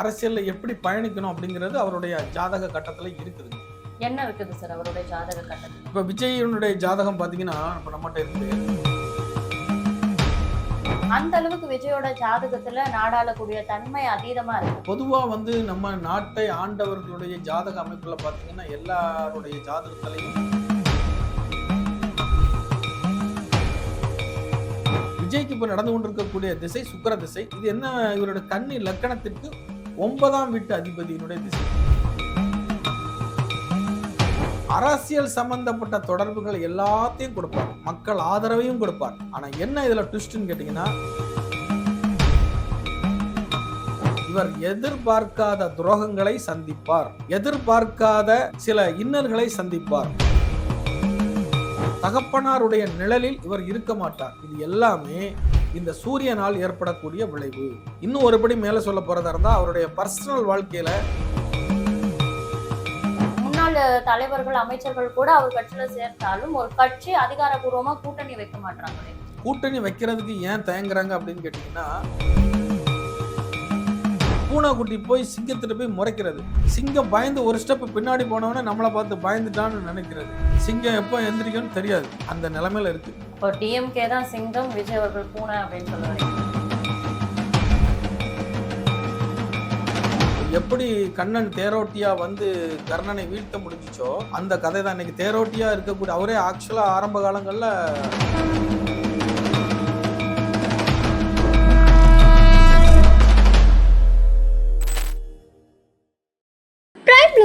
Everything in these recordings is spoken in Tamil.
அரசியல்ல எப்படி பயணிக்கணும் அப்படிங்கிறது அவருடைய ஜாதக கட்டத்துல இருக்குது. என்ன இருக்குது சார் அவருடைய ஜாதக கட்டத்தில்? இப்ப விஜயனுடைய ஜாதகம் பாத்தீங்கன்னா இப்ப நம்மகிட்ட இருக்குது அந்த அளவுக்கு விஜயோட ஜாதகத்துல நாடாளக்கூடிய தன்மை அதீதமா இருக்கு. பொதுவா வந்து நம்ம நாட்டை ஆண்டவர்களுடைய ஜாதக அமைப்புல பாத்தீங்கன்னா எல்லாருடைய ஜாதகத்திலையும் விஜய்க்கு இப்ப நடந்து கொண்டிருக்கக்கூடிய திசை சுக்கிர திசை. இது என்ன இவருடைய கன்னி லக்கணத்திற்கு ஒன்பதாம் வீட்டு அதிபதியினுடைய திசை. அரசியல் சம்பந்தப்பட்ட தொடர்புகள் எல்லாத்தையும் கொடுப்பார். மக்கள் ஆதரவையும் கொடுப்பார். ஆனா என்ன இதுல ட்விஸ்ட்னு கேட்டீங்கன்னா இவர் எதிர்பார்க்காத துரோகங்களை சந்திப்பார். எதிர்பார்க்காத சில இன்னல்களை சந்திப்பார். தகப்பனாருடைய நிழலில் இவர் இருக்க மாட்டார். இது எல்லாமே இந்த சூரியனால் ஏற்படக்கூடிய விளைவு. இன்னும் ஒருபடி மேல சொல்ல போறதா இருந்தா அவருடைய பர்சனல் வாழ்க்கையில முன்னாள் தலைவர்கள் அமைச்சர்கள் கூட அவர் கட்சியில சேர்த்தாலும் ஒரு கட்சி அதிகாரப்பூர்வமா கூட்டணி வைக்க மாட்டாங்களே கூட்டணி வைக்கிறதுக்கு ஏன் தயங்குறாங்க அப்படின்னு கேட்டீங்கன்னா பூனைக்குட்டி போய் சிங்கத்திட்ட போய் முறைக்கிறது. சிங்கம் பயந்து ஒரு ஸ்டெப் பின்னாடி போனவனே நம்மளை பார்த்து பயந்துட்டான்னு நினைக்கிறது. சிங்கம் எப்போ எந்திரிக்கும்னு தெரியாது. அந்த நிலைமையில இருக்கு. இப்போ டிஎம்கே தான் சிங்கம் விஜய் அவர்கள் பூனை அப்படின்னு சொல்லுவாங்க எப்படி கண்ணன் தேரோட்டியா வந்து கர்ணனை வீழ்த்த முடிஞ்சுச்சோ அந்த கதை தான் இன்னைக்கு தேரோட்டியா இருக்கக்கூடிய அவரே ஆக்சுவலா ஆரம்ப காலங்கள்ல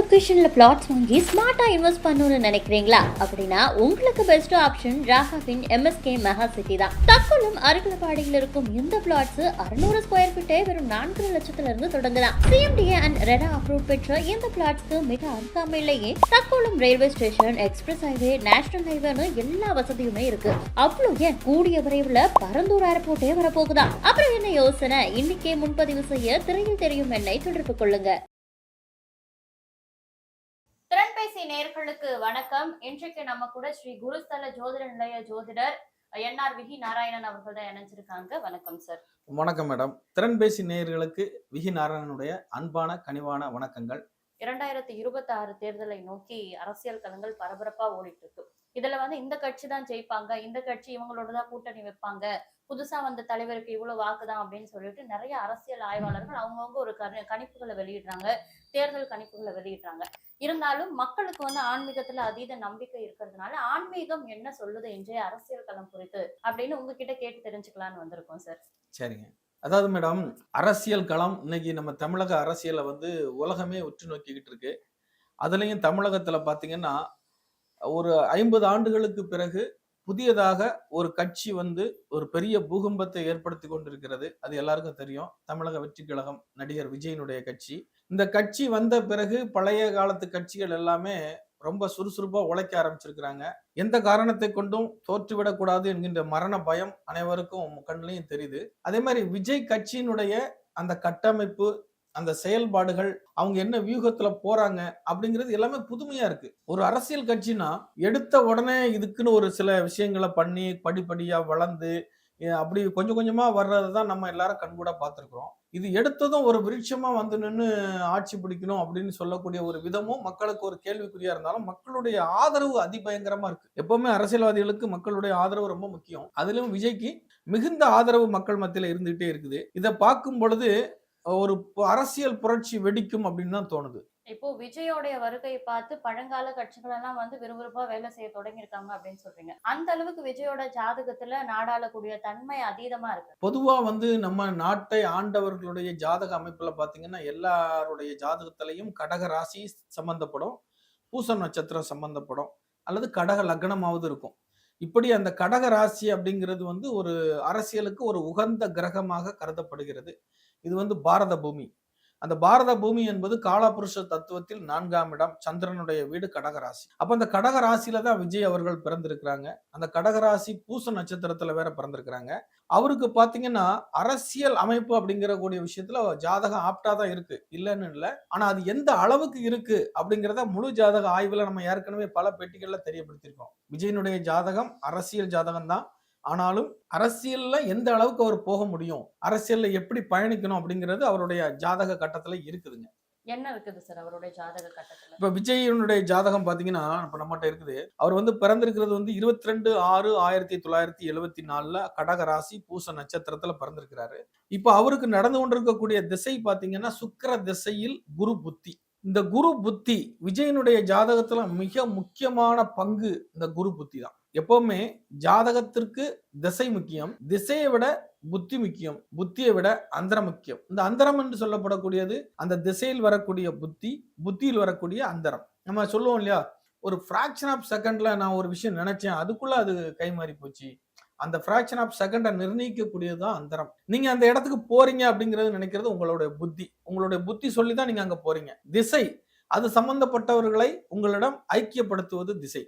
லொக்கேஷனில் பிளாட்ஸ் வாங்கி ஸ்மார்ட்டாக இன்வெஸ்ட் பண்ணணும்னு நினைக்கிறீங்களா? அப்படின்னா உங்களுக்கு பெஸ்ட் ஆப்ஷன் ராகாவின் எம்எஸ்கே மெகா சிட்டி தான். தக்கோலம் அருகிலப்பாடியில் இருக்கும் இந்த பிளாட்ஸ் அறுநூறு ஸ்கொயர் ஃபீட்டே வெறும் நான்கு லட்சத்துல இருந்து தொடங்கலாம் சிஎம்டிஏ அண்ட் ரெடா அப்ரூவ் பெற்ற இந்த பிளாட்ஸ்க்கு மிக அருகாமையிலேயே Thakkolam railway station express highway national ஹைவேன்னு எல்லா வசதியுமே இருக்கு. அவ்வளோ ஏன் கூடிய விரைவில் பரந்தூர் ஏர்போர்ட்டே வரப்போகுதா? அப்புறம் என்ன யோசனை? இன்னைக்கே முன்பதிவு செய்ய திரையில் தெரியும் என்னை தொடர்பு கொள்ளுங்க. திறன்பேசி நேர்களுக்கு வணக்கம். இன்றைக்கு நம்ம கூட ஸ்ரீ குருஸ்தல ஜோதிட நிலைய ஜோதிடர் என்ஆர் விஹி நாராயணன் அவர்கள் தான் இணைஞ்சிருக்காங்க. வணக்கம் சார் வணக்கம் மேடம் திறன்பேசி நேயர்களுக்கு விகி நாராயணனுடைய அன்பான கனிவான வணக்கங்கள். இரண்டாயிரத்தி இருபத்தி ஆறு தேர்தலை நோக்கி அரசியல் களங்கள் பரபரப்பா ஓடிட்டு இருக்கு. இதுல வந்து இந்த கட்சி தான் ஜெயிப்பாங்க இந்த கட்சி இவங்களோட தான் கூட்டணி வைப்பாங்க புதுசா வந்த தலைவருக்கு இவ்வளவு வாக்குதான் அப்படின்னு சொல்லிட்டு நிறைய அரசியல் ஆய்வாளர்கள் அவங்கவுங்க ஒரு கணி- கணிப்புகளை வெளியிடுறாங்க. தேர்தல் கணிப்புகளை வெளியிடுறாங்க. இருந்தாலும் மக்களுக்கு வந்து ஆன்மீகத்துல அதீத நம்பிக்கை இருக்கிறதுனால ஆன்மீகம் என்ன சொல்லுது இன்றைய அரசியல் களம் குறித்து அப்படின்னு உங்ககிட்ட கேட்டு தெரிஞ்சுக்கலாம்னு வந்திருக்கோம் சார் சரிங்க. அதாவது மேடம் அரசியல் களம் இன்னைக்கு நம்ம தமிழக அரசியலை வந்து உலகமே உற்று நோக்கிக்கிட்டு இருக்கு. அதுலயும் தமிழகத்துல பாத்தீங்கன்னா ஒரு ஐம்பது ஆண்டுகளுக்கு பிறகு புதியதாக ஒரு கட்சி வந்து ஒரு பெரிய பூகம்பத்தை ஏற்படுத்தி கொண்டிருக்கிறது. அது எல்லாருக்கும் தெரியும். தமிழக வெற்றி கழகம் நடிகர் விஜயனுடைய கட்சி. இந்த கட்சி வந்த பிறகு பழைய காலத்து கட்சிகள் எல்லாமே ரொம்ப சுறுசுறுப்பாக உழைக்க ஆரம்பிச்சிருக்கிறாங்க. எந்த காரணத்தை கொண்டும் தோற்றுவிடக்கூடாது என்கின்ற மரண பயம் அனைவருக்கும் கண்ணிலையும் தெரியுது. அதே மாதிரி விஜய் கட்சியினுடைய அந்த கட்டமைப்பு அந்த செயல்பாடுகள் அவங்க என்ன வியூகத்துல போறாங்க அப்படிங்கிறது எல்லாமே புதுமையா இருக்கு. ஒரு அரசியல் கட்சினா எடுத்த உடனே இதுக்குன்னு ஒரு சில விஷயங்களை பண்ணி படிப்படியா வளர்ந்து அப்படி கொஞ்சம் கொஞ்சமா வர்றது தான் நம்ம எல்லாரும் கண்கூட பார்த்துருக்குறோம். இது எடுத்ததும் ஒரு விருட்சமா வந்து நின்று ஆட்சி பிடிக்கணும் அப்படின்னு சொல்லக்கூடிய ஒரு விதமும் மக்களுக்கு ஒரு கேள்விக்குறியா இருந்தாலும் மக்களுடைய ஆதரவு அதிபயங்கரமா இருக்கு. எப்பவுமே அரசியல்வாதிகளுக்கு மக்களுடைய ஆதரவு ரொம்ப முக்கியம். அதுலயும் விஜய்க்கு மிகுந்த ஆதரவு மக்கள் மத்தியில இருந்துகிட்டே இருக்குது. இதை பார்க்கும் பொழுது ஒரு அரசியல் புரட்சி வெடிக்கும் அப்படின்னு தான் தோணுது. இப்போ விஜயோடைய வருகையை பார்த்து பழங்கால கட்சிகள் எல்லாம் வந்து விறுவிறுப்பா வேலை செய்ய தொடங்கியிருக்காங்க அப்படின்னு சொல்றீங்க. அந்த அளவுக்கு விஜயோட ஜாதகத்துல நாடாளக்கூடிய தன்மை அதீதமா இருக்கு. பொதுவா வந்து நம்ம நாட்டை ஆண்டவர்களுடைய ஜாதக அமைப்புல பாத்தீங்கன்னா எல்லாருடைய ஜாதகத்திலையும் கடக ராசி சம்பந்தப்படும் பூச நட்சத்திரம் சம்பந்தப்படும் அல்லது கடக லக்னமாவது இருக்கும். இப்படி அந்த கடக ராசி அப்படிங்கிறது வந்து ஒரு அரசியலுக்கு ஒரு உகந்த கிரகமாக கருதப்படுகிறது. இது வந்து பாரத பூமி. அந்த பாரத பூமி என்பது காலபுருஷ தத்துவத்தில் நான்காம் இடம் சந்திரனுடைய வீடு கடகராசி. அப்ப அந்த கடகராசியில தான் விஜய் அவர்கள் பிறந்திருக்கிறாங்க. அந்த கடகராசி பூச நட்சத்திரத்துல வேற பிறந்திருக்கிறாங்க. அவருக்கு பாத்தீங்கன்னா அரசியல் அமைப்பு அப்படிங்கிற கூடிய விஷயத்துல ஜாதகம் ஆப்டா தான் இருக்கு. இல்லைன்னு இல்லை. ஆனா அது எந்த அளவுக்கு இருக்கு அப்படிங்கிறத முழு ஜாதக ஆய்வுல நம்ம ஏற்கனவே பல பெட்டிகள்ல தெரியப்படுத்தியிருக்கோம். விஜயனுடைய ஜாதகம் அரசியல் ஜாதகம் தான் ஆனாலும் அரசியல்ல எந்த அளவுக்கு அவர் போக முடியும் அரசியல்ல எப்படி பயணிக்கணும் அப்படிங்கிறது அவருடைய ஜாதக கட்டத்துல இருக்குதுங்க. என்ன இருக்குது சார் அவருடைய ஜாதக கட்டத்துல? இப்ப விஜயனுடைய ஜாதகம் பாத்தீங்கன்னா இப்ப நம்மகிட்ட இருக்குது. அவர் வந்து பிறந்திருக்கிறது வந்து இருபத்தி ரெண்டு ஆறு ஆயிரத்தி தொள்ளாயிரத்தி எழுவத்தி நாலுல கடக ராசி பூச நட்சத்திரத்துல பிறந்திருக்கிறாரு. இப்ப அவருக்கு நடந்து கொண்டிருக்கக்கூடிய திசை பாத்தீங்கன்னா சுக்கிர திசையில் குரு புத்தி. இந்த குரு புத்தி விஜயனுடைய ஜாதகத்துல மிக முக்கியமான பங்கு இந்த குரு புத்தி தான். எப்பவுமே ஜாதகத்திற்கு திசை முக்கியம். திசையை விட புத்தி முக்கியம். புத்தியை விட அந்தரம் முக்கியம். இந்த அந்தரம் என்று சொல்லப்படக்கூடியது அந்த திசையில் வரக்கூடிய புத்தி புத்தியில் வரக்கூடிய அந்தரம். நம்ம சொல்லுவோம் இல்லையா? ஒரு ஃப்ராக்ஷன் ஆஃப் செகண்ட்ல நான் ஒரு விஷயம் நினைச்சேன். அதுக்குள்ள அது கைமாறி போச்சு. அந்த ஃப்ராக்ஷன் ஆஃப் செகண்டை நிர்ணயிக்கக்கூடியது தான் அந்தரம். நீங்க அந்த இடத்துக்கு போறீங்க அப்படிங்கிறது நினைக்கிறது உங்களுடைய புத்தி. உங்களுடைய புத்தி சொல்லி தான் நீங்க அங்க போறீங்க. திசை அது சம்பந்தப்பட்டவர்களை உங்களிடம் ஐக்கியப்படுத்துவது திசை.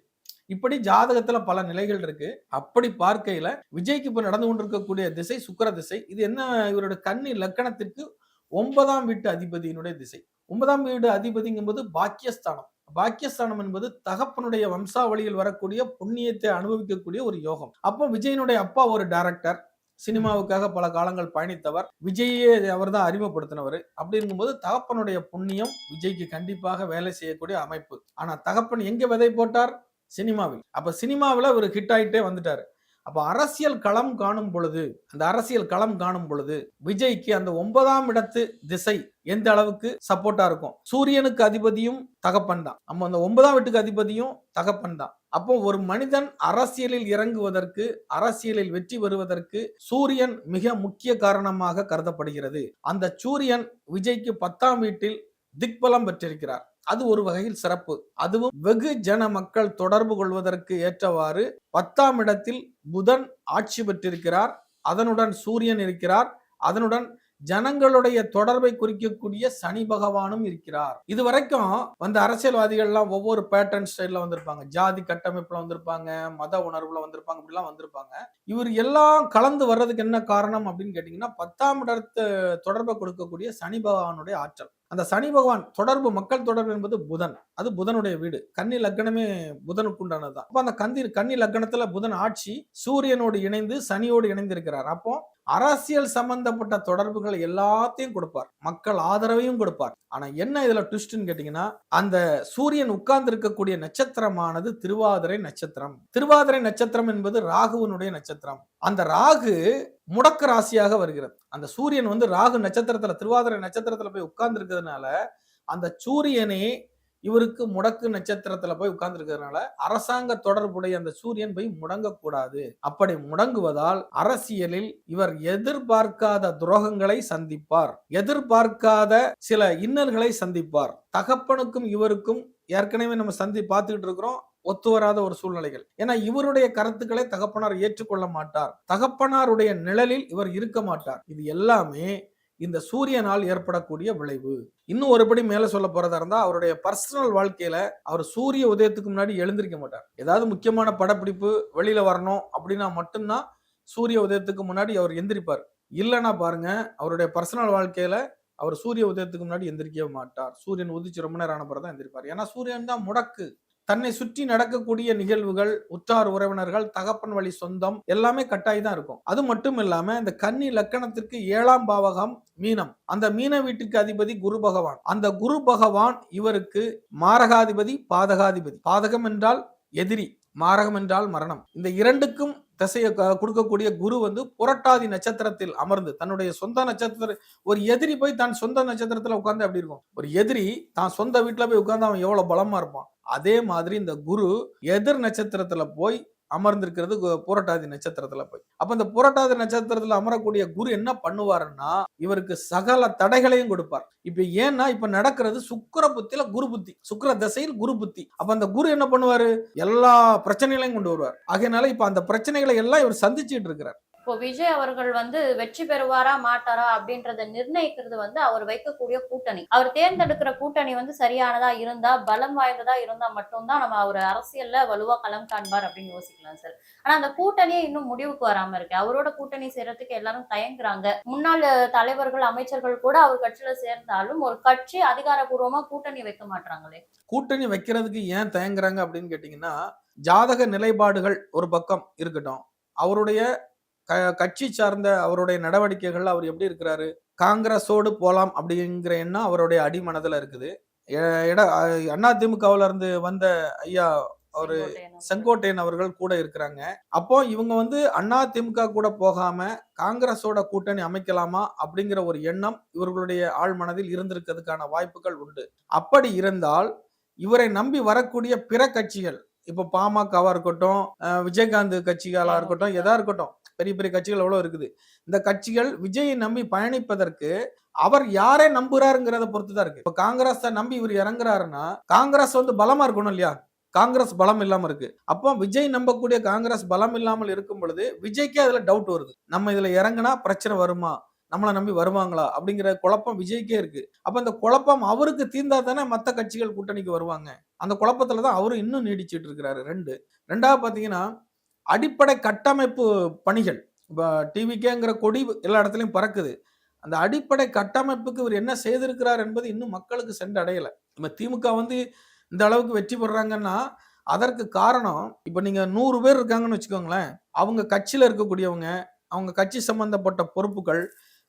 இப்படி ஜாதகத்துல பல நிலைகள் இருக்கு. அப்படி பார்க்கையில விஜய்க்கு இப்ப நடந்து கொண்டிருக்கக்கூடிய திசை சுக்கர திசை இது என்ன இவருடைய கன்னி லக்கணத்திற்கு ஒன்பதாம் வீட்டு அதிபதியினுடைய திசை. ஒன்பதாம் வீடு அதிபதிங்கும்போது பாக்கியஸ்தானம். பாக்கியஸ்தானம் என்பது தகப்பனுடைய வம்சாவளியில் வரக்கூடிய புண்ணியத்தை அனுபவிக்கக்கூடிய ஒரு யோகம். அப்போ விஜயனுடைய அப்பா ஒரு டைரக்டர் சினிமாவுக்காக பல காலங்கள் பயணித்தவர். விஜயே அவர் தான் அறிமுகப்படுத்தினவர். அப்படி இருக்கும்போது தகப்பனுடைய புண்ணியம் விஜய்க்கு கண்டிப்பாக வேலை செய்யக்கூடிய அமைப்பு. ஆனா தகப்பன் எங்க விதை போட்டார்? சினிமாவில். அப்போ சினிமாவில் அவர் ஹிட் ஆகிட்டே வந்துட்டாரு. அப்போ அரசியல் களம் காணும் பொழுது அந்த அரசியல் களம் காணும் பொழுது விஜய்க்கு அந்த ஒன்பதாம் இடத்து திசை எந்த அளவுக்கு சப்போர்ட்டா இருக்கும்? சூரியனுக்கு அதிபதியும் தகப்பன் தான். நம்ம அந்த ஒன்பதாம் வீட்டுக்கு அதிபதியும் தகப்பன் தான். அப்போ ஒரு மனிதன் அரசியலில் இறங்குவதற்கு அரசியலில் வெற்றி பெறுவதற்கு சூரியன் மிக முக்கிய காரணமாக கருதப்படுகிறது. அந்த சூரியன் விஜய்க்கு பத்தாம் வீட்டில் திக்பலம் பெற்றிருக்கிறார். அது ஒரு வகையில் சிறப்பு. அதுவும் வெகு ஜன மக்கள் தொடர்பு கொள்வதற்கு ஏற்றவாறு பத்தாம் இடத்தில் புதன் ஆட்சி பெற்றிருக்கிறார். அதனுடன் சூரியன் இருக்கிறார். அதனுடன் ஜனங்களுடைய தொடர்பை குறிக்கக்கூடிய சனி பகவானும் இருக்கிறார். இது வரைக்கும் வந்த அரசியல்வாதிகள்லாம் ஒவ்வொரு பேட்டர்ன் ஸ்டைல்ல வந்திருப்பாங்க. ஜாதி கட்டமைப்புல வந்திருப்பாங்க மத உணர்வுல வந்திருப்பாங்க இப்படிலாம் வந்திருப்பாங்க. இவர் எல்லாம் கலந்து வர்றதுக்கு என்ன காரணம் அப்படின்னு கேட்டீங்கன்னா பத்தாம் இடத்து தொடர்பை கொடுக்கக்கூடிய சனி பகவானுடைய ஆற்றல். அந்த சனி பகவான் தொடர்பு மக்கள் தொடர்பு என்பது புதன். அது புதனுடைய வீடு. கன்னி லக்னமே புதனுக்கு உண்டானதுதான் அப்போ அந்த கந்தி கன்னி லக்னத்துல புதன் ஆட்சி சூரியனோடு இணைந்து சனியோடு இணைந்திருக்கிறார். அப்போ அரசியல் சம்பந்தப்பட்ட தொடர்புகள் எல்லாத்தையும் கொடுப்பார். மக்கள் ஆதரவையும் கொடுப்பார். ஆனா என்ன இதுல ட்விஸ்ட்னு கேட்டீங்கன்னா அந்த சூரியன் உட்கார்ந்து இருக்கக்கூடிய நட்சத்திரமானது திருவாதிரை நட்சத்திரம். திருவாதிரை நட்சத்திரம் என்பது ராகுவனுடைய நட்சத்திரம். அந்த ராகு முடக்க ராசியாக வருகிறது. அந்த சூரியன் வந்து ராகு நட்சத்திரத்துல திருவாதிரை நட்சத்திரத்துல போய் உட்கார்ந்து இருக்கிறதுனால அந்த சூரியனே இவருக்கு முடக்கு நட்சத்திரத்துல போய் உட்கார்ந்துருக்கிறதுனால அரசாங்க தொடர்புடைய அந்த சூரியன் போய் முடங்கக்கூடாது. அப்படி முடங்குவதால் அரசியலில் இவர் எதிர்பார்க்காத துரோகங்களை சந்திப்பார். எதிர்பார்க்காத சில இன்னல்களை சந்திப்பார். தகப்பனுக்கும் இவருக்கும் ஏற்கனவே நம்ம சந்தி பார்த்துக்கிட்டு இருக்கிறோம். ஒத்து வராத ஒரு சூழ்நிலைகள். ஏன்னா இவருடைய கருத்துக்களை தகப்பனார் ஏற்றுக்கொள்ள மாட்டார். தகப்பனாருடைய நிழலில் இவர் இருக்க மாட்டார். இது எல்லாமே இந்த சூரியனால் ஏற்படக்கூடிய விளைவு. இன்னும் ஒருபடி மேல சொல்ல போறதா இருந்தா அவருடைய பர்சனல் வாழ்க்கையில அவர் சூரிய உதயத்துக்கு முன்னாடி எழுந்திருக்க மாட்டார். ஏதாவது முக்கியமான படப்பிடிப்பு வெளியில வரணும் அப்படின்னா மட்டும்தான் சூரிய உதயத்துக்கு முன்னாடி அவர் எந்திரிப்பார். இல்லைன்னா பாருங்க அவருடைய பர்சனல் வாழ்க்கையில அவர் சூரிய உதயத்துக்கு முன்னாடி எந்திரிக்கவே மாட்டார். சூரியன் உதிச்சு ரொம்ப நேரம் ஆன பிறகு தான் எந்திரிப்பார். ஏன்னா சூரியன் தான் முடக்கு. தன்னை சுற்றி நடக்கக்கூடிய நிகழ்வுகள் உற்றார் உறவினர்கள் தகப்பன் வழி சொந்தம் எல்லாமே கட்டாயி தான் இருக்கும். அது மட்டும் இல்லாம இந்த கன்னி லக்கணத்திற்கு ஏழாம் பாவகம் மீனம். அந்த மீன வீட்டுக்கு அதிபதி குரு பகவான். அந்த குரு பகவான் இவருக்கு மாரகாதிபதி பாதகாதிபதி. பாதகம் என்றால் எதிரி மாரகம் என்றால் மரணம். இந்த இரண்டுக்கும் திசையை கொடுக்கக்கூடிய குரு வந்து புரட்டாதி நட்சத்திரத்தில் அமர்ந்து தன்னுடைய சொந்த நட்சத்திர ஒரு எதிரி போய் தன் சொந்த நட்சத்திரத்துல உட்கார்ந்து அப்படி இருக்கும். ஒரு எதிரி தான் சொந்த வீட்டுல போய் உட்கார்ந்து அவன் எவ்வளவு பலமா இருப்பான். அதே மாதிரி இந்த குரு எதிர் நட்சத்திரத்துல போய் அமர்ந்திருக்கிறது கு- புரட்டாதி நட்சத்திரத்துல போய். அப்ப இந்த புரட்டாதி நட்சத்திரத்துல அமரக்கூடிய குரு என்ன பண்ணுவாருன்னா இவருக்கு சகல தடைகளையும் கொடுப்பார். இப்ப ஏன்னா இப்ப நடக்கிறது சுக்கர புத்தியில குரு புத்தி சுக்கிர திசையில் குரு புத்தி. அப்ப அந்த குரு என்ன பண்ணுவாரு? எல்லா பிரச்சனைகளையும் கொண்டு வருவார். ஆகையினால இப்ப அந்த பிரச்சனைகளை எல்லாம் இவர் சந்திச்சுட்டு இருக்கிறார். இப்போ விஜய் அவர்கள் வந்து வெற்றி பெறுவாரா மாட்டாரா அப்படின்றத நிர்ணயிக்கிறது வந்து அவர் வைக்கக்கூடிய கூட்டணி. அவர் தேர்ந்தெடுக்கிற கூட்டணி வந்து சரியானதா இருந்தா பலம் வாய்ந்ததா இருந்தா மட்டும்தான் நம்ம அவர் அரசியல்ல வலுவா களம் காண்பார் அப்படின்னு யோசிக்கலாம் சார். ஆனா அந்த கூட்டணியே இன்னும் முடிவுக்கு வராம இருக்கு. அவரோட கூட்டணி சேர்றதுக்கு எல்லாரும் தயங்குறாங்க. முன்னாள் தலைவர்கள் அமைச்சர்கள் கூட அவர் கட்சியில சேர்ந்தாலும் ஒரு கட்சி அதிகாரபூர்வமா கூட்டணி வைக்க மாட்டாங்களே கூட்டணி வைக்கிறதுக்கு ஏன் தயங்குறாங்க அப்படின்னு கேட்டீங்கன்னா ஜாதக நிலைப்பாடுகள் ஒரு பக்கம் இருக்கட்டும். அவருடைய க கட்சி சார்ந்த அவருடைய நடவடிக்கைகள் அவர் எப்படி இருக்கிறாரு? காங்கிரஸோடு போலாம் அப்படிங்கிற எண்ணம் அவருடைய அடிமனதுல இருக்குது. எ- எட அண்ணா திமுகவுல இருந்து வந்த ஐயா ஒரு செங்கோட்டையன் அவர்கள். கூட இருக்கிறாங்க. அப்போ இவங்க வந்து அண்ணா திமுக கூட போகாம காங்கிரஸோட கூட்டணி அமைக்கலாமா அப்படிங்கிற ஒரு எண்ணம் இவர்களுடைய ஆழ் மனதில் இருந்திருக்கிறதுக்கான வாய்ப்புகள் உண்டு. அப்படி இருந்தால் இவரை நம்பி வரக்கூடிய பிற கட்சிகள் இப்ப பாமகவா இருக்கட்டும் விஜயகாந்த் கட்சிகளா இருக்கட்டும் எதா இருக்கட்டும் பெரிய பெரிய கட்சிகள் எவ்வளவு இருக்குது? இந்த கட்சிகள் விஜயை நம்பி பயணிப்பதற்கு அவர் யாரை நம்புறாருங்கிறத பொறுத்து தான் இருக்கு. இப்ப காங்கிரஸை நம்பி இவர் இறங்குறாருன்னா காங்கிரஸ் வந்து பலமா இருக்கணும் இல்லையா? காங்கிரஸ் பலம் இல்லாம இருக்கு. அப்போ விஜய் நம்பக்கூடிய காங்கிரஸ் பலம் இல்லாமல் இருக்கும் பொழுது விஜய்க்கே அதுல டவுட் வருது. நம்ம இதுல இறங்குனா பிரச்சனை வருமா? நம்மளை நம்பி வருவாங்களா? அப்படிங்கிற குழப்பம் விஜய்க்கே இருக்கு. அப்ப அந்த குழப்பம் அவருக்கு தீர்ந்தா தானே மற்ற கட்சிகள் கூட்டணிக்கு வருவாங்க. அந்த குழப்பத்துல தான் அவரும் இன்னும் நீடிச்சிட்டு இருக்கிறாரு. ரெண்டு. ரெண்டாவது பாத்தீங்கன்னா அடிப்படை கட்டமைப்பு பணிகள். இப்போ டிவிக்கேங்கிற கொடி எல்லா இடத்துலையும் பறக்குது. அந்த அடிப்படை கட்டமைப்புக்கு இவர் என்ன செய்திருக்கிறார் என்பது இன்னும் மக்களுக்கு சென்றடையலை. இப்போ திமுக வந்து இந்த அளவுக்கு வெற்றி பெறாங்கன்னா அதற்கு காரணம் இப்போ நீங்கள் நூறு பேர் இருக்காங்கன்னு வச்சுக்கோங்களேன். அவங்க கட்சியில் இருக்கக்கூடியவங்க அவங்க கட்சி சம்பந்தப்பட்ட பொறுப்புகள்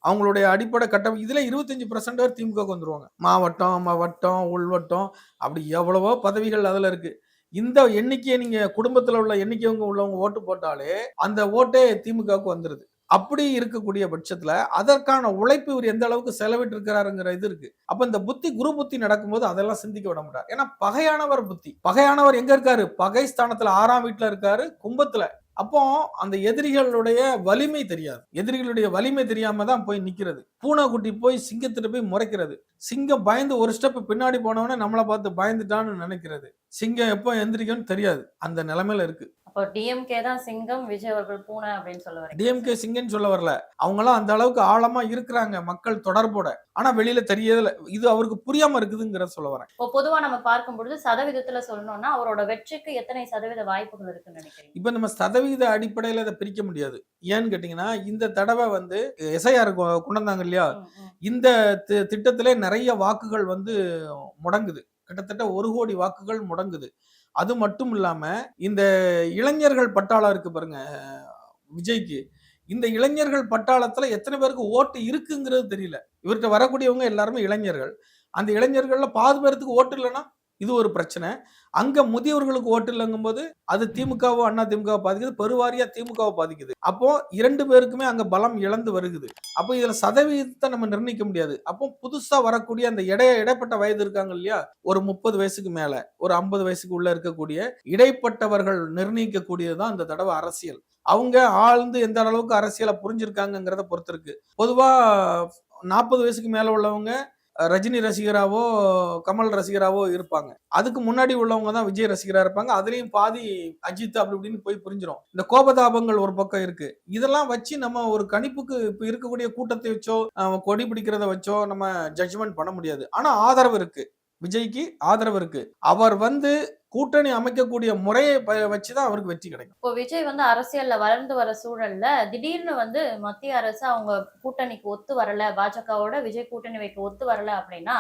அவங்களுடைய அடிப்படை கட்டம் இதில் இருபத்தஞ்சி பர்சன்ட் பேர் திமுக வந்துருவாங்க. மாவட்டம் வட்டம் உள்வட்டம் அப்படி எவ்வளவோ பதவிகள் அதில் இருக்குது இந்த எண்ணிக்கையை நீங்க குடும்பத்துல உள்ள எண்ணிக்கைவங்க உள்ளவங்க ஓட்டு போட்டாலே அந்த ஓட்டே திமுகவுக்கு வந்துருது. அப்படி இருக்கக்கூடிய பட்சத்துல அதற்கான உழைப்பு இவர் எந்த அளவுக்கு செலவிட்டு இருக்கிறாருங்கிற இது இருக்கு. அப்ப இந்த புத்தி குரு புத்தி நடக்கும்போது அதெல்லாம் சிந்திக்க விட முடியாது ஏன்னா பகையானவர் புத்தி. பகையானவர் எங்க இருக்காரு? பகை ஸ்தானத்துல ஆறாம் வீட்டுல இருக்காரு கும்பத்துல. அப்போ அந்த எதிரிகளுடைய வலிமை தெரியாது. எதிரிகளுடைய வலிமை தெரியாம தான் போய் நிக்கிறது. பூனைக்குட்டி போய் சிங்கத்திட்ட போய் முறைக்கிறது. சிங்கம் பயந்து ஒரு ஸ்டெப் பின்னாடி போனவனே நம்மளை பார்த்து பயந்துட்டான்னு நினைக்கிறது. சிங்கம் எப்போ எந்திரிக்கும்னு தெரியாது. அந்த நிலைமையில இருக்கு. அப்போ டிஎம்கே தான் சிங்கம் விஜய் அவர்கள் பூனை அப்படின்னு சொல்ல டிஎம்கே சிங்கன்னு சொல்ல வரல. அவங்களாம் அந்த அளவுக்கு ஆழமா இருக்கிறாங்க மக்கள் தொடர்போட. ஆனா வெளியில தெரியல இது அவருக்கு புரியாம இருக்குதுங்கிறத சொல்ல வரேன். இப்போ பொதுவா நம்ம பார்க்கும் பொழுது சதவீதத்துல சொல்லணும்னா அவரோட வெற்றிக்கு எத்தனை சதவீத வாய்ப்புகள் இருக்குன்னு நினைக்கிறீங்க? இப்ப நம்ம சதவீத அடிப்படையில இதை பிரிக்க முடியாது. ஏன்னு கேட்டீங்கன்னா இந்த தடவை வந்து எஸ்ஐஆர் கொண்டு வந்தாங்க இல்லையா. இந்த திட்டத்திலே நிறைய வாக்குகள் வந்து முடங்குது. கிட்டத்தட்ட ஒரு கோடி வாக்குகள் முடங்குது. அது மட்டும் இல்லாம இந்த இளைஞர்கள் பட்டாளம் இருக்கு பாருங்க விஜய்க்கு. இந்த இளைஞர்கள் பட்டாளத்துல எத்தனை பேருக்கு ஓட்டு இருக்குங்கிறது தெரியல. இவர்கிட்ட வரக்கூடியவங்க எல்லாருமே இளைஞர்கள். அந்த இளைஞர்கள்ல பாதி பேருக்கு ஓட்டு இல்லைன்னா இது ஒரு பிரச்சனை. அங்க முதியவர்களுக்கு ஓட்டு இல்லைங்கும்போது அது திமுகவோ அண்ணா திமுகவோ பாதிக்குது பெருவாரியா திமுகவை பாதிக்குது. அப்போ இரண்டு பேருக்குமே அங்க பலம் இழந்து வருகுது. அப்போ இதுல சதவீதத்தை நம்ம நிர்ணயிக்க முடியாது. அப்போ புதுசா வரக்கூடிய அந்த இடைய இடைப்பட்ட வயது இருக்காங்க இல்லையா? ஒரு முப்பது வயசுக்கு மேல ஒரு ஐம்பது வயசுக்கு உள்ள இருக்கக்கூடிய இடைப்பட்டவர்கள் நிர்ணயிக்கக்கூடியதுதான் இந்த தடவை அரசியல். அவங்க ஆழ்ந்து எந்த அளவுக்கு அரசியலை புரிஞ்சிருக்காங்கிறத பொறுத்து இருக்கு. பொதுவா நாற்பது வயசுக்கு மேல உள்ளவங்க ரஜினி ரசிகராவோ கமல் ரசிகராவோ இருப்பாங்க. அதுக்கு முன்னாடி உள்ளவங்க தான் விஜய் ரசிகரா இருப்பாங்க. அதுலயும் பாதி அஜித் அப்படி இப்படின்னு போய் புரிஞ்சிடும் இந்த கோபதாபங்கள் ஒரு பக்கம் இருக்கு. இதெல்லாம் வச்சு நம்ம ஒரு கணிப்புக்கு இப்ப இருக்கக்கூடிய கூட்டத்தை வச்சோ கொடி பிடிக்கிறத வச்சோ நம்ம ஜட்ஜ்மெண்ட் பண்ண முடியாது. ஆனா ஆதரவு இருக்கு. விஜய்க்கு ஆதரவு இருக்கு. அவர் வந்து கூட்டணி அமைக்கக்கூடிய முறையை வச்சுதான் அவருக்கு வெற்றி கிடைக்கும். இப்போ விஜய் வந்து அரசியல்ல வளர்ந்து வர சூழல்ல திடீர்னு வந்து மத்திய அரசு அவங்க கூட்டணிக்கு ஒத்து வரல பாஜகவோட விஜய் கூட்டணி வைக்க ஒத்து வரல அப்படின்னா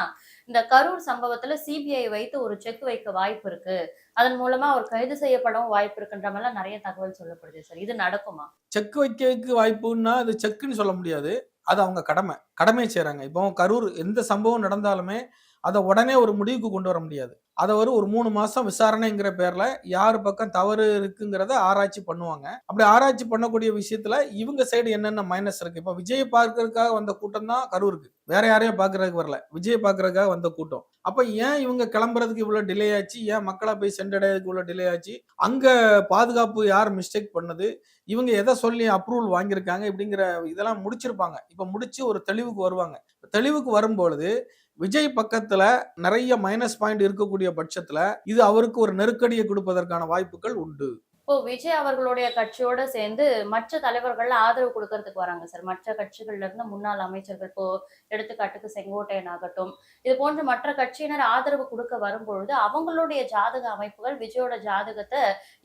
இந்த கரூர் சம்பவத்துல சிபிஐ வைத்து ஒரு செக் வைக்க வாய்ப்பு இருக்கு. அதன் மூலமா அவர் கைது செய்யப்படவும் வாய்ப்பு இருக்குன்ற மாதிரிலாம் நிறைய தகவல் சொல்லப்படுது சார். இது நடக்குமா? செக் வைக்கிறதுக்கு வாய்ப்புன்னா அது செக்குன்னு சொல்ல முடியாது. அது அவங்க கடமை. கடமையை செய்றாங்க. இப்போ கரூர் எந்த சம்பவம் நடந்தாலுமே அதை உடனே ஒரு முடிவுக்கு கொண்டு வர முடியாது. அதை ஒரு ஒரு மூணு மாசம் விசாரணைங்கிற பேர்ல யார் பக்கம் தவறு இருக்குங்கிறத ஆராய்ச்சி பண்ணுவாங்க. அப்படி ஆராய்ச்சி பண்ணக்கூடிய விஷயத்துல இவங்க சைடு என்னென்ன மைனஸ் இருக்கு? இப்போ விஜய் பார்க்கறதுக்காக வந்த கூட்டம் தான் கரூருக்கு வேற யாரையும் பார்க்கறதுக்கு வரல. விஜய் பாக்குறதுக்காக வந்த கூட்டம். அப்ப ஏன் இவங்க கிளம்புறதுக்கு இவ்வளவு டிலே ஆச்சு? ஏன் மக்களை போய் சென்றடையதுக்கு இவ்வளவு டிலே ஆச்சு? அங்க பாதுகாப்பு யார் மிஸ்டேக் பண்ணது? இவங்க எதை சொல்லி அப்ரூவல் வாங்கியிருக்காங்க? இப்படிங்கிற இதெல்லாம் முடிச்சிருப்பாங்க. இப்ப முடிச்சு ஒரு தெளிவுக்கு வருவாங்க. தெளிவுக்கு வரும்பொழுது விஜய் பக்கத்துல நிறைய மைனஸ் பாயிண்ட் இருக்கக்கூடிய பட்சத்துல இது அவருக்கு ஒரு நெருக்கடியை கொடுப்பதற்கான வாய்ப்புகள் உண்டு. இப்போ விஜய் அவர்களுடைய கட்சியோட சேர்ந்து மற்ற தலைவர்கள் ஆதரவு கொடுக்கறதுக்கு வராங்க சார். மற்ற கட்சிகள்ல இருந்து முன்னாள் அமைச்சர்கள் இப்போ எடுத்துக்காட்டுக்கு செங்கோட்டையன் ஆகட்டும் இது போன்ற மற்ற கட்சியினர் ஆதரவு கொடுக்க வரும்பொழுது அவங்களுடைய ஜாதக அமைப்புகள் விஜயோட ஜாதகத்தை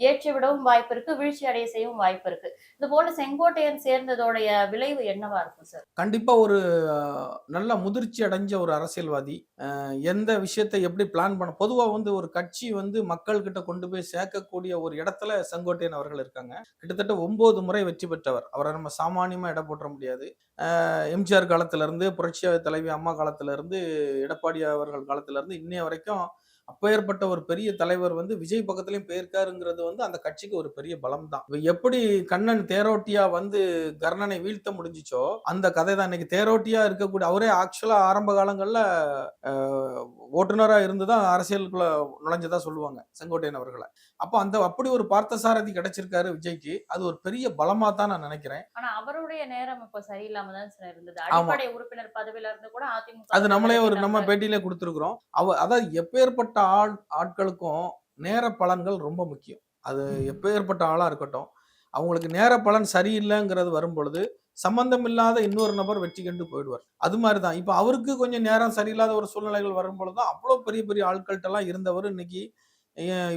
ஏற்றி விடவும் வாய்ப்பு இருக்கு வீழ்ச்சி அடைய செய்யவும் வாய்ப்பு இருக்கு. இது போல செங்கோட்டையன் சேர்ந்ததோடைய விளைவு என்னவா இருக்கும் சார்? கண்டிப்பா ஒரு நல்ல முதிர்ச்சி அடைஞ்ச ஒரு அரசியல்வாதி. எந்த விஷயத்தை எப்படி பிளான் பண்ண பொதுவா வந்து ஒரு கட்சி வந்து மக்கள் கிட்ட கொண்டு போய் சேர்க்கக்கூடிய ஒரு இடத்துல செங்கோட்டையன் அவர்கள் இருக்காங்க. கிட்டத்தட்ட ஒன்பது முறை வெற்றி பெற்றவர். அவரை நம்ம சாமானியமா இட போட்டுற முடியாது. எம்ஜிஆர் காலத்திலேருந்து புரட்சி தலைவி அம்மா காலத்துல இருந்து எடப்பாடி அவர்கள் காலத்திலேருந்து இன்னைய வரைக்கும் அப்பேற்பட்ட ஒரு பெரிய தலைவர் வந்து விஜய் பக்கத்துலயும் போயிருக்காருங்கிறது வந்து அந்த கட்சிக்கு ஒரு பெரிய பலம் தான் எப்படி கண்ணன் தேரோட்டியா வந்து கர்ணனை வீழ்த்த முடிஞ்சுச்சோ அந்த கதை தான் இன்னைக்கு தேரோட்டியா இருக்கக்கூடிய அவரே ஆக்சுவலா ஆரம்ப காலங்கள்ல ஓட்டுநரா இருந்துதான் அரசியலுக்குள்ள நுழைஞ்சதா சொல்லுவாங்க செங்கோட்டையன் அவர்களை. அப்போ அந்த அப்படி ஒரு பார்த்தசாரதி கிடைச்சிருக்காரு விஜய்க்கு அது ஒரு பெரிய பலமா தான் நான் நினைக்கிறேன். ஆனா அவருடைய நேரம் இப்ப சரியில்லாம தான் சார் இருந்தது. அடிப்படை உறுப்பினர் பதவியில இருந்து கூட அதிமுக அது நம்மளே ஒரு நம்ம. பேட்டியில கொடுத்துருக்குறோம். அவ அதாவது எப்பேற்பட்ட ஆள் ஆட்களுக்கும் நேர பலன்கள் ரொம்ப முக்கியம். அது எப்பேற்பட்ட ஆளா இருக்கட்டும். அவங்களுக்கு நேர பலன் சரியில்லைங்கிறது வரும் பொழுது சம்பந்தம் இல்லாத இன்னொரு நபர் வெற்றி கண்டு போயிடுவார். அது மாதிரி தான் இப்போ அவருக்கு கொஞ்சம் நேரம் சரியில்லாத ஒரு சூழ்நிலைகள் வரும் பொழுது தான் அவ்வளோ பெரிய பெரிய ஆட்கள்கிட்ட எல்லாம் இருந்தவர் இன்னைக்கு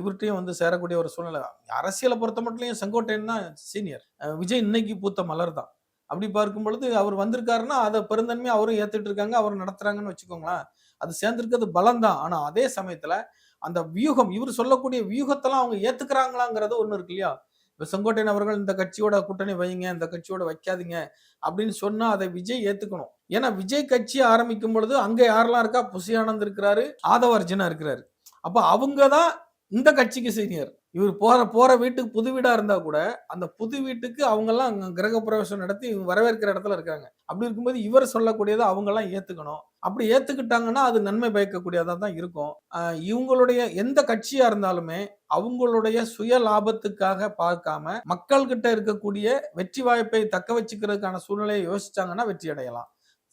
இவர்கிட்டயும் வந்து சேரக்கூடிய ஒரு சூழ்நிலை. அரசியலை பொறுத்த மட்டும் செங்கோட்டையன் தான் சீனியர். விஜய் இன்னைக்கு பூத்த மலர் தான். அப்படி பார்க்கும் பொழுது அவர் வந்திருக்காருன்னா அதை பெருந்தன்மையா அவரும் ஏத்துட்டு இருக்காங்க அவர் நடத்துறாங்கன்னு வச்சுக்கோங்களேன். அது சேர்ந்துருக்கிறது பலம் தான் அதே சமயத்தில் அந்த வியூகம் இவர் சொல்லக்கூடிய வியூகத்தெல்லாம் அவங்க ஏத்துக்கிறாங்களாங்கிறது ஒன்று இருக்கு இல்லையா? இப்போ செங்கோட்டையன் அவர்கள் இந்த கட்சியோட கூட்டணி வைங்க இந்த கட்சியோட வைக்காதீங்க அப்படின்னு சொன்னால் அதை விஜய் ஏத்துக்கணும். ஏன்னா விஜய் கட்சி ஆரம்பிக்கும் பொழுது அங்கே யாரெல்லாம் இருக்கா? புசியானந்த் இருக்கிறாரு ஆதவ அர்ஜுனா இருக்கிறாரு. அப்போ அவங்க தான் இந்த கட்சிக்கு சீனியர். இவர் போற போற வீட்டுக்கு புது வீடா இருந்தா கூட அந்த புது வீட்டுக்கு அவங்க எல்லாம் அங்க கிரக பிரவேசம் நடத்தி இவங்க வரவேற்கிற இடத்துல இருக்காங்க. அப்படி இருக்கும்போது இவர் சொல்லக்கூடியதை அவங்க எல்லாம் ஏத்துக்கணும். அப்படி ஏத்துக்கிட்டாங்கன்னா அது நன்மை பயக்கக்கூடியதா தான் இருக்கும். இவங்களுடைய எந்த கட்சியா இருந்தாலுமே அவங்களுடைய சுய லாபத்துக்காக பார்க்காம மக்கள் கிட்ட இருக்கக்கூடிய வெற்றி வாய்ப்பை தக்க வச்சுக்கிறதுக்கான சூழ்நிலையை யோசிச்சாங்கன்னா வெற்றி அடையலாம்.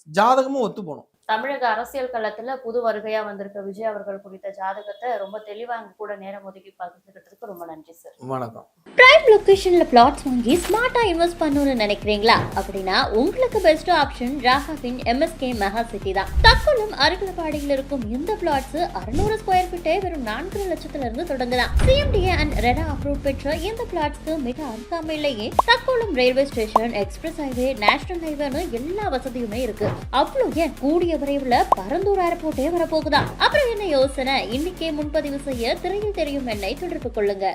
ஜாதகமும் ஒத்து போகணும் தமிழக அரசியல் களத்துல புது வருகையா வந்திருக்க விஜய் அவர்கள் குறித்த ஜாதகத்தை ரொம்ப தெளிவா எங்க கூட நேரம் ஒதுக்கி பகிர்ந்துகிட்டதுக்கு ரொம்ப நன்றி சார் வணக்கம். பிரைம் லொகேஷன்ல பிளாட்ஸ் வாங்கி ஸ்மார்ட்டா இன்வெஸ்ட் பண்ணணும்னு நினைக்கிறீங்களா? அப்படின்னா உங்களுக்கு பெஸ்ட் ஆப்ஷன் ராகாவின் எம்எஸ்கே மெகா சிட்டி தான். தக்கோலம் அருகிலப்பாடியில் இருக்கும் இந்த பிளாட்ஸ் அறுநூறு ஸ்கொயர் ஃபீட்டே வெறும் நான்கு லட்சத்துல இருந்து தொடங்கலாம். சிஎம்டிஏ அண்ட் ரெடா அப்ரூவ் பெற்ற இந்த பிளாட்ஸ்க்கு மிக அருகாமையிலேயே Thakkolam railway station express highway national ஹைவேன்னு எல்லா வசதியுமே இருக்கு. அவ்வளோ ஏன் கூடிய விரைவில் பரந்தூர் ஏர்போர்ட்டே வரப்போகுதான் அப்புறம் என்ன யோசனை? இன்னைக்கே முன்பதிவு செய்ய திரையில் தெரியும் என்னை தொடர்பு கொள்ளுங்க.